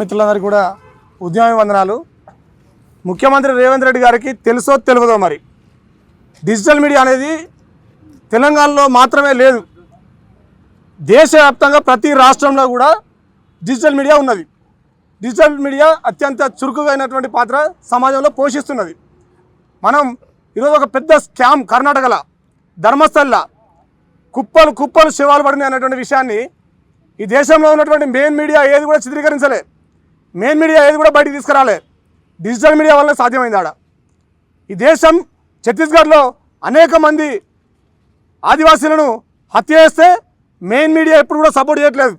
మిత్రులందరికీ కూడా ఉద్యమ వందనాలు ముఖ్యమంత్రి రేవంత్ రెడ్డి గారికి తెలుసో తెలియదో మరి. డిజిటల్ మీడియా అనేది తెలంగాణలో మాత్రమే లేదు. దేశవ్యాప్తంగా ప్రతి రాష్ట్రంలో కూడా డిజిటల్ మీడియా ఉన్నది. డిజిటల్ మీడియా అత్యంత చురుకుగా అయినటువంటి పాత్ర సమాజంలో పోషిస్తున్నది. మనం ఈరోజు ఒక పెద్ద స్కామ్ కర్ణాటకలో ధర్మస్థల్ల కుప్పలు కుప్పలు శివాలు పడినాయి అనేటువంటి విషయాన్ని ఈ దేశంలో ఉన్నటువంటి మెయిన్ మీడియా ఏది కూడా చిత్రీకరించలే. మెయిన్ మీడియా ఏది కూడా బయటికి తీసుకురాలే. డిజిటల్ మీడియా వల్ల సాధ్యమైంది ఆడ. ఈ దేశం ఛత్తీస్గఢ్లో అనేక మంది ఆదివాసీలను హత్య చేస్తే మెయిన్ మీడియా ఎప్పుడు కూడా సపోర్ట్ చేయట్లేదు.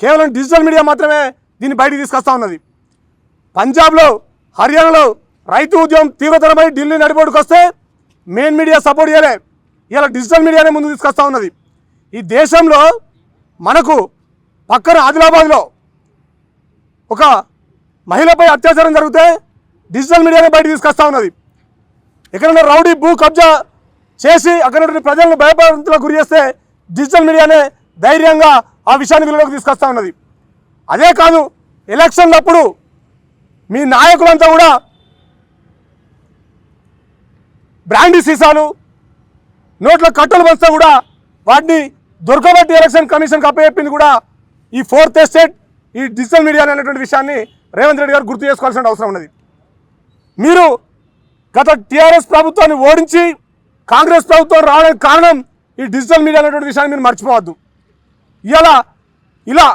కేవలం డిజిటల్ మీడియా మాత్రమే దీన్ని బయటికి తీసుకొస్తా ఉన్నది. పంజాబ్లో హర్యానాలో రైతు ఉద్యమం తీవ్రతరమై ఢిల్లీ నడిపోటుకు వస్తే మెయిన్ మీడియా సపోర్ట్ చేయలే. ఇలా డిజిటల్ మీడియానే ముందు తీసుకొస్తా ఉన్నది. ఈ దేశంలో మనకు పక్కన ఆదిలాబాద్లో ఒక మహిళపై అత్యాచారం జరిగితే డిజిటల్ మీడియానే బయట తీసుకొస్తా ఉన్నది. ఎక్కడైనా రౌడీ భూ కబ్జా చేసి అక్కడ ప్రజలను భయపడంతులకు గురి చేస్తే డిజిటల్ మీడియానే ధైర్యంగా ఆ విషయాన్ని వెలుగులోకి తీసుకొస్తా ఉన్నది. అదే కాదు ఎలక్షన్లప్పుడు మీ నాయకులంతా కూడా బ్రాండీ సీసాలు నోట్ల కట్టలు పంచితే కూడా వాటిని దొరకబట్టి ఎలక్షన్ కమిషన్కి అప్పచెప్పింది కూడా ఈ ఫోర్త్ ఎస్టేట్ ఈ డిజిటల్ మీడియా అనేటువంటి విషయాన్ని రేవంత్ రెడ్డి గారు గుర్తు చేసుకోవాల్సిన అవసరం ఉన్నది. మీరు గత టీఆర్ఎస్ ప్రభుత్వాన్ని ఓడించి కాంగ్రెస్ ప్రభుత్వం రావడానికి కారణం ఈ డిజిటల్ మీడియా అనేటువంటి విషయాన్ని మీరు మర్చిపోవద్దు. ఇలా ఇలా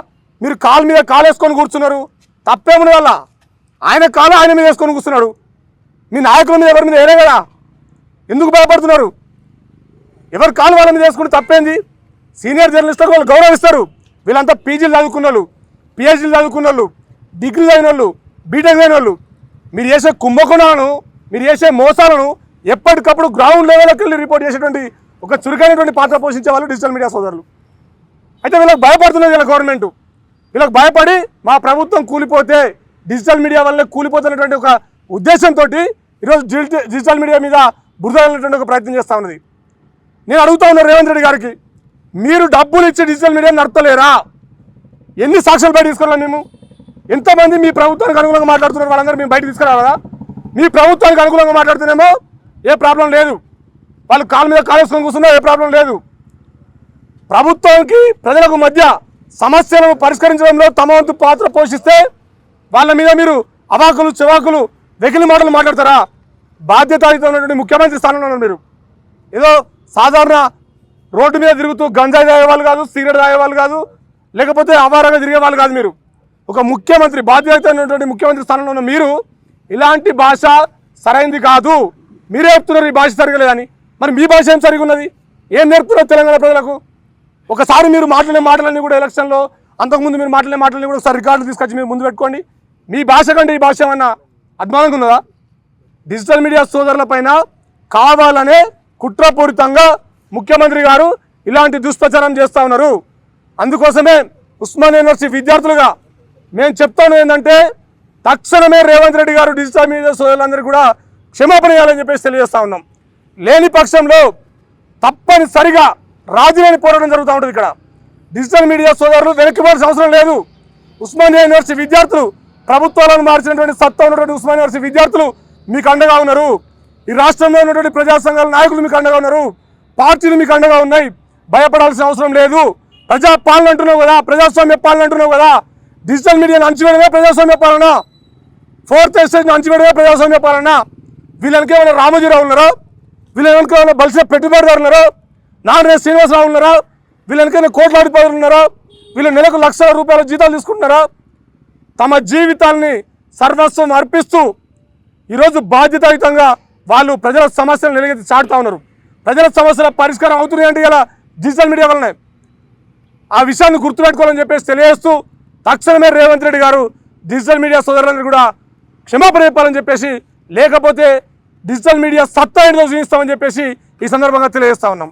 మీరు కాలు మీద కాలేసుకొని కూర్చున్నారు. తప్పేముంది వల్ల? ఆయన కాలు ఆయన మీద వేసుకొని కూర్చున్నాడు. మీ నాయకుల మీద ఎవరి మీద వేరే కదా? ఎందుకు భయపడుతున్నారు ఎవరి కాలు వాళ్ళ మీద వేసుకుని తప్పేంది? సీనియర్ జర్నలిస్టులకు వాళ్ళు గౌరవిస్తారు వీళ్ళంతా పీజీలు చదువుకున్న పిహెచ్డీలు చదువుకున్న వాళ్ళు డిగ్రీ చదివిన వాళ్ళు బీటెక్ అయిన వాళ్ళు మీరు చేసే కుంభకోణాలను మీరు చేసే మోసాలను ఎప్పటికప్పుడు గ్రౌండ్ లెవెల్కి వెళ్ళి రిపోర్ట్ చేసేటువంటి ఒక చురుకైనటువంటి పాత్ర పోషించే వాళ్ళు డిజిటల్ మీడియా సోదరులు. అయితే వీళ్ళకి భయపడుతున్నది వీళ్ళ గవర్నమెంట్. వీళ్ళకి భయపడి మా ప్రభుత్వం కూలిపోతే డిజిటల్ మీడియా వల్లే కూలిపోతున్నటువంటి ఒక ఉద్దేశంతో ఈరోజు డిజిటల్ డిజిటల్ మీడియా మీద బురద ఒక ప్రయత్నం చేస్తూ ఉన్నది. నేను అడుగుతా ఉన్నాను రేవంత్ రెడ్డి గారికి మీరు డబ్బులు ఇచ్చి డిజిటల్ మీడియా నడపలేరా ఎన్ని సాక్ష్యాలు బయట తీసుకురాలి మేము? ఎంతమంది మీ ప్రభుత్వానికి అనుగుణంగా మాట్లాడుతున్నారు? వాళ్ళందరూ మేము బయట తీసుకురావాలా మీ ప్రభుత్వానికి అనుగుణంగా మాట్లాడుతున్నామో ఏ ప్రాబ్లం లేదు. వాళ్ళు కాళ్ళ మీద కాలేసుకొని కూర్చున్నా ఏ ప్రాబ్లం లేదు. ప్రభుత్వానికి ప్రజలకు మధ్య సమస్యలను పరిష్కరించడంలో తమ వంతు పాత్ర పోషిస్తే వాళ్ళ మీద మీరు అవాకులు చివాకులు వెకిలి మాటలు మాట్లాడతారా? బాధ్యతాయుతమైనటువంటి ముఖ్యమంత్రి స్థానంలో ఉన్నారు మీరు. ఏదో సాధారణ రోడ్డు మీద తిరుగుతూ గంజాయి తాగే వాళ్ళు కాదు సిగరెట్ తాగే వాళ్ళు కాదు లేకపోతే అవారంగా తిరిగే వాళ్ళు కాదు మీరు. ఒక ముఖ్యమంత్రి బాధ్యత ఉన్నటువంటి ముఖ్యమంత్రి స్థానంలో ఉన్న మీరు ఇలాంటి భాష సరైంది కాదు. మీరే చెప్తున్నారు ఈ భాష సరిగలేదని మరి మీ భాష ఏం సరిగా ఉన్నది? ఏం నేర్పుతున్నారు తెలంగాణ ప్రజలకు? ఒకసారి మీరు మాట్లాడే మాటలన్నీ కూడా ఎలక్షన్లో అంతకుముందు మీరు మాట్లాడే మాటలన్నీ కూడా ఒకసారి రికార్డులు తీసుకొచ్చి మీరు ముందు పెట్టుకోండి. మీ భాష కంటే ఈ భాష ఏమన్నా అద్మానంగా ఉన్నదా? డిజిటల్ మీడియా సోదరులపైన కావాలనే కుట్రపూరితంగా ముఖ్యమంత్రి గారు ఇలాంటి దుష్ప్రచారం చేస్తూ ఉన్నారు. అందుకోసమే ఉస్మాన్ యూనివర్సిటీ విద్యార్థులుగా మేము చెప్తాను ఏంటంటే తక్షణమే రేవంత్ రెడ్డి గారు డిజిటల్ మీడియా సోదరులందరూ కూడా క్షమాపణ చేయాలని చెప్పేసి తెలియజేస్తా ఉన్నాం. లేని పక్షంలో తప్పనిసరిగా రాజీలేని పోరాటం జరుగుతూ ఉంటుంది ఇక్కడ. డిజిటల్ మీడియా సోదరులు వెనక్కిపోవాల్సిన అవసరం లేదు. ఉస్మానియా యూనివర్సిటీ విద్యార్థులు ప్రభుత్వాలను మార్చినటువంటి సత్తా ఉన్నటువంటి ఉస్మానియా యూనివర్సిటీ విద్యార్థులు మీకు అండగా ఉన్నారు. ఈ రాష్ట్రంలో ఉన్నటువంటి ప్రజా సంఘాల నాయకులు మీకు అండగా ఉన్నారు. పార్టీలు మీకు అండగా ఉన్నాయి. భయపడాల్సిన అవసరం లేదు. ప్రజా పాలన అంటున్నావు కదా ప్రజాస్వామ్య పాలన అంటున్నావు కదా డిజిటల్ మీడియాను అంచివేయడమే ప్రజాస్వామ్య పాలన. ఫోర్త్ ఎస్టేజ్ అంచివేయడమే ప్రజాస్వామ్య పాలన. వీళ్ళనికే ఏమైనా రామోజీరావు ఉన్నారా? వీళ్ళ వెనక ఏమైనా బలిసిన పెట్టుబడిదారు ఉన్నారా? నాన్నరే శ్రీనివాసరావు ఉన్నారా? వీళ్ళ వెనకైనా కోట్లాడిపోయారు ఉన్నారా? వీళ్ళు నెలకు లక్షల రూపాయల జీతాలు తీసుకుంటున్నారా? తమ జీవితాల్ని సర్వస్వం అర్పిస్తూ ఈరోజు బాధ్యతాయుతంగా వాళ్ళు ప్రజల సమస్యలు నిలగెత్తి చాటుతా ఉన్నారు. ప్రజల సమస్యల పరిష్కారం అవుతున్నాయంటే ఇలా డిజిటల్ మీడియా వల్లనే. ఆ విషయాన్ని గుర్తుపెట్టుకోవాలని చెప్పేసి తెలియజేస్తూ తక్షణమే రేవంత్ రెడ్డి గారు డిజిటల్ మీడియా సోదరులందరూ కూడా క్షమాపణ చెప్పాలని చెప్పేసి లేకపోతే డిజిటల్ మీడియా సత్తా ఏంటో చూపిస్తామని చెప్పేసి ఈ సందర్భంగా తెలియజేస్తా ఉన్నాం.